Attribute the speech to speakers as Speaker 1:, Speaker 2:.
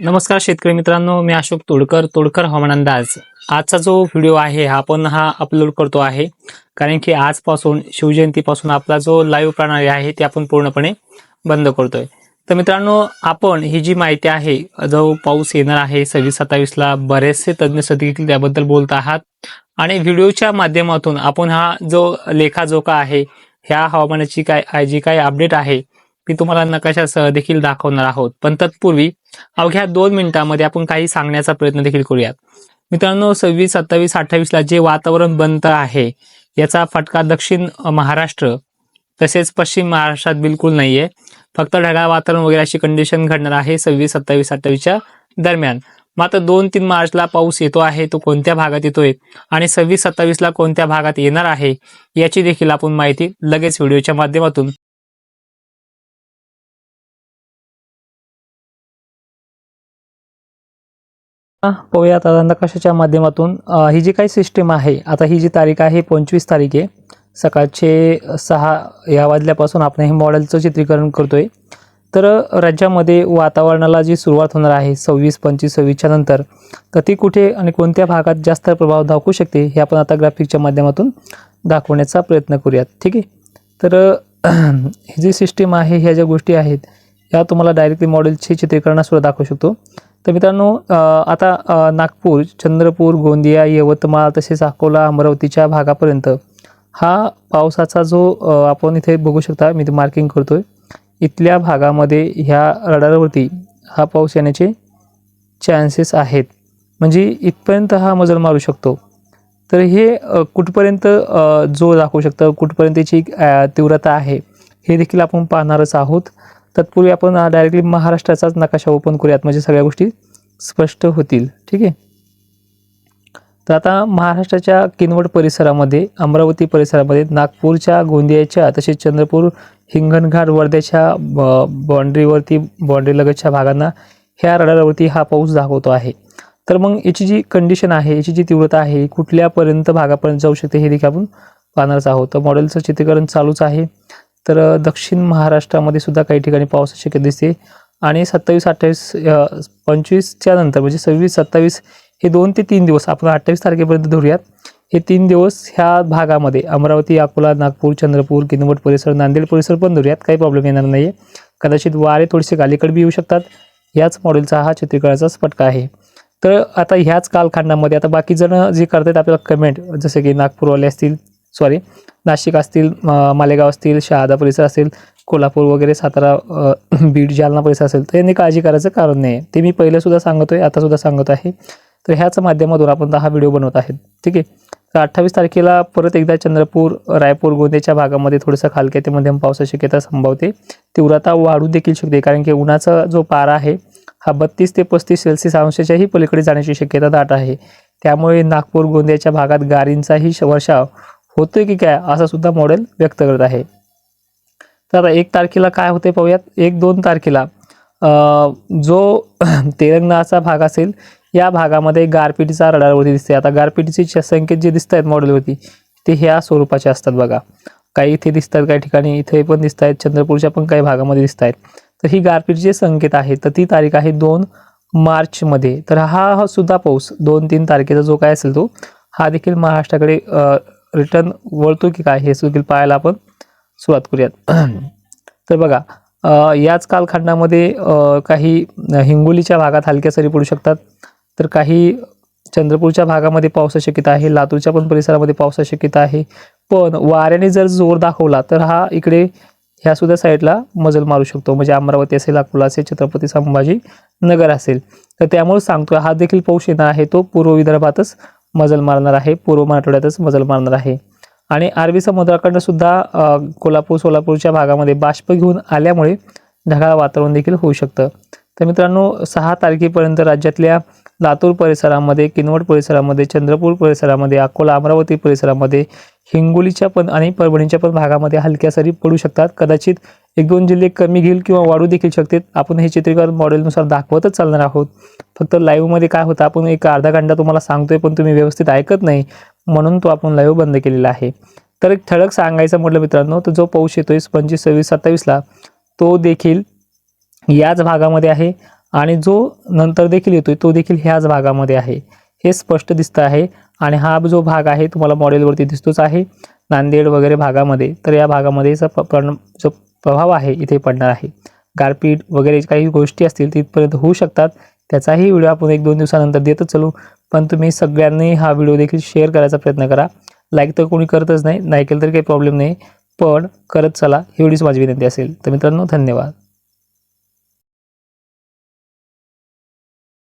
Speaker 1: नमस्कार शेतकरी मित्रांनो मी अशोक तोडकर तोडकर हवामान अंदाज. आजचा जो व्हिडिओ आहे हा आपण हा अपलोड करतो आहे. कारण की आजपासून शिवजयंतीपासून आपला जो लाईव्ह प्रणाली आहे ती आपण पूर्णपणे बंद करतोय. तर मित्रांनो आपण ही जी माहिती आहे जो पाऊस येणार आहे सव्वीस सत्तावीसला बरेचसे तज्ज्ञ देखील त्याबद्दल बोलत आहात. आणि व्हिडिओच्या माध्यमातून आपण हा जो लेखाजोखा आहे ह्या हवामानाची काय जी काय अपडेट आहे मी तुम्हाला नकाशासह देखील दाखवणार आहोत. पण तत्पूर्वी अवघ्या दोन मिनिटांमध्ये आपण काही सांगण्याचा प्रयत्न देखील करूयात. मित्रांनो सव्वीस सत्तावीस अठ्ठावीसला जे वातावरण बनत आहे याचा फटका दक्षिण महाराष्ट्र तसेच पश्चिम महाराष्ट्रात बिलकुल नाहीये. फक्त ढगाळ वातावरण वगैरे अशी कंडिशन घडणार आहे सव्वीस सत्तावीस अठ्ठावीसच्या दरम्यान. मात्र दोन तीन मार्चला पाऊस येतो आहे तो कोणत्या भागात येतोय आणि सव्वीस सत्तावीसला कोणत्या भागात येणार आहे याची देखील आपण माहिती लगेच व्हिडिओच्या माध्यमातून पाहूया आता नकाशाच्या माध्यमातून. ही जी काही सिस्टीम आहे आता ही जी तारीख आहे पंचवीस तारीख आहे. सकाळचे सहा या वाजल्यापासून आपण हे मॉडेलचं चित्रीकरण करतो आहे तर राज्यामध्ये वातावरणाला जी सुरुवात होणार आहे सव्वीस पंचवीस सव्वीसच्या नंतर तर ती कुठे आणि कोणत्या भागात जास्त प्रभाव दाखवू शकते हे आपण आता ग्राफिकच्या माध्यमातून दाखवण्याचा प्रयत्न करूयात. ठीक आहे? तर ही जी सिस्टीम आहे ह्या ज्या गोष्टी आहेत ह्या तुम्हाला डायरेक्टली मॉडेलची चित्रीकरणासुद्धा दाखवू शकतो. तर मित्रांनो आता नागपूर चंद्रपूर गोंदिया यवतमाळ तसेच अकोला अमरावतीच्या भागापर्यंत हा पावसाचा जो आपण इथे बघू शकता मी मार्किंग मार्किंग आहे इथल्या भागामध्ये ह्या रडारवरती हा पाऊस येण्याचे चान्सेस आहेत. म्हणजे इथपर्यंत हा मजल मारू शकतो. तर हे कुठपर्यंत जो दाखवू शकतं कुठपर्यंतची तीव्रता आहे हे देखील आपण पाहणारच आहोत. तत्पूर्वी आपण डायरेक्टली महाराष्ट्राचाच नकाशा ओपन करूयात. म्हणजे सगळ्या गोष्टी स्पष्ट होतील. ठीक आहे? तर आता महाराष्ट्राच्या किनवट परिसरामध्ये अमरावती परिसरामध्ये नागपूरच्या गोंदियाच्या तसेच चंद्रपूर हिंगणघाट वर्ध्याच्या बाँड्रीवरती बाँड्रीलगतच्या भागांना ह्या रडारवरती हा पाऊस दाखवतो आहे. तर मग याची जी कंडिशन आहे याची जी तीव्रता आहे कुठल्यापर्यंत भागापर्यंत जाऊ शकते हे देखील आपण पाहणारच आहोत. तर मॉडेलचं चित्रीकरण चालूच आहे. तर दक्षिण महाराष्ट्रामध्ये सुद्धा काही ठिकाणी पावसाची शक्यता दिसते. आणि सत्तावीस अठ्ठावीस पंचवीसच्या नंतर म्हणजे सव्वीस सत्तावीस हे दोन ते तीन दिवस आपण अठ्ठावीस तारखेपर्यंत धरूयात. हे तीन दिवस ह्या भागामध्ये अमरावती अकोला नागपूर चंद्रपूर किनवट परिसर नांदेड परिसर पण धरूयात. काही प्रॉब्लेम येणार नाही आहे कदाचित वारे थोडेसे गालीकडे बी येऊ शकतात. याच मॉडेलचा हा चित्रीकरणाचा स्फटका आहे. तर आता ह्याच कालखंडामध्ये आता बाकी जण जे करतात आपल्याला कमेंट जसे की नागपूरवाले असतील सॉरी नाशिक असतील मालेगाव असतील शहादा परिसर असेल कोल्हापूर वगैरे सातारा बीड जालना परिसर असेल तर यांनी काळजी करायचं कारण नाही. ते मी पहिलेसुद्धा सांगतो आहे आतासुद्धा सांगत आहे. तर ह्याच माध्यमातून आपण हा व्हिडिओ बनवत आहेत. ठीक आहे? तर अठ्ठावीस तारखेला परत एकदा चंद्रपूर रायपूर गोंदेच्या भागामध्ये थोडंसं खालक्या ते मध्यम पावसाची शक्यता संभवते. तीव्रता वाढू देखील शकते कारण की उन्हाचा जो पारा आहे हा बत्तीस ते पस्तीस सेल्सिअस अंशाच्याही पलीकडे जाण्याची शक्यता दाट आहे. त्यामुळे नागपूर गोंदियाच्या भागात गारींचाही वर्षाव होतोय की काय असा सुद्धा मॉडेल व्यक्त करत आहे. तर एक तारखेला काय होते पाहूयात. एक दोन तारखेला जो तेलंगणाचा भाग असेल या भागामध्ये गारपिटीचा रडारवरती दिसते आता गारपिटीचे संकेत जे दिसत आहेत मॉडेलवरती ते ह्या स्वरूपाचे असतात बघा. काही इथे दिसतात काही ठिकाणी इथे पण दिसत आहेत चंद्रपूरच्या पण काही भागामध्ये दिसत आहेत तर ही गारपीटचे संकेत आहेत तर ती तारीख आहे दोन मार्चमध्ये. तर हा हा सुद्धा पाऊस दोन तीन तारखेचा जो काय असेल तो हा देखील महाराष्ट्राकडे रिटर्न वळतो की काय हे देखील पाहायला आपण सुरुवात करूयात. तर बघा याच कालखंडामध्ये काही हिंगोलीच्या भागात हलक्या सरी पडू शकतात. तर काही चंद्रपूरच्या भागामध्ये पावसा शक्यता आहे लातूरच्या पण परिसरामध्ये पावसा शक्यता आहे. पण वाऱ्याने जर जोर दाखवला तर हा इकडे ह्या सुद्धा साईडला मजल मारू शकतो. म्हणजे अमरावती असेल अकोला असेल छत्रपती संभाजी नगर असेल. तर त्यामुळे सांगतोय हा देखील पाऊस येणार आहे तो पूर्व विदर्भातच मजल मारणार आहे. पूर्व मराठवाड्यातच मजल मारणार आहे. आणि अरबी समुद्राकडनं सुद्धा कोल्हापूर सोलापूरच्या भागामध्ये बाष्प घेऊन आल्यामुळे ढगाळ वातावरण देखील होऊ शकतं. तर मित्रांनो सहा तारखेपर्यंत राज्यातल्या लातूर परिसरामध्ये किनवट परिसरामध्ये चंद्रपूर परिसरामध्ये अकोला अमरावती परिसरामध्ये हिंगोलीच्या पण आणि परभणीच्या पण भागामध्ये हलक्या सरी पडू शकतात. कदाचित एक दोन जिल्हे कमी घेईल किंवा वाढू देखील शकतात आपण हे चित्रीकरण मॉडेलनुसार दाखवतच चालणार आहोत. फक्त लाईव्हमध्ये काय होतं आपण एक अर्धा घंटा तुम्हाला सांगतोय पण तुम्ही व्यवस्थित ऐकत नाही म्हणून तो आपण लाईव्ह बंद केलेला आहे. तर एक ठळक सांगायचं म्हटलं मित्रांनो तर जो पाऊस येतोय पंचवीस सव्वीस सत्तावीसला तो देखील याच भागामध्ये आहे. आणि जो नंतर देखील येतोय तो देखील ह्याच भागामध्ये आहे. हे स्पष्ट दिसतं आहे. आणि हा जो भाग आहे तुम्हाला मॉडेलवरती दिसतोच आहे. नांदेड वगैरे भागामध्ये तर या भागामध्ये प- पण जो प्रभाव आहे इथे पडणार आहे. गारपीट वगैरे काही गोष्टी असतील तिथपर्यंत होऊ शकतात. त्याचाही व्हिडिओ आपण एक दोन दिवसानंतर देतच चलू. पण तुम्ही सगळ्यांनी हा व्हिडिओ देखील शेअर करायचा प्रयत्न करा. लाईक तर कोणी करतच नाही नाही केलं तर काही प्रॉब्लेम नाही. पण करत चला एवढीच माझी विनंती असेल. तर मित्रांनो धन्यवाद.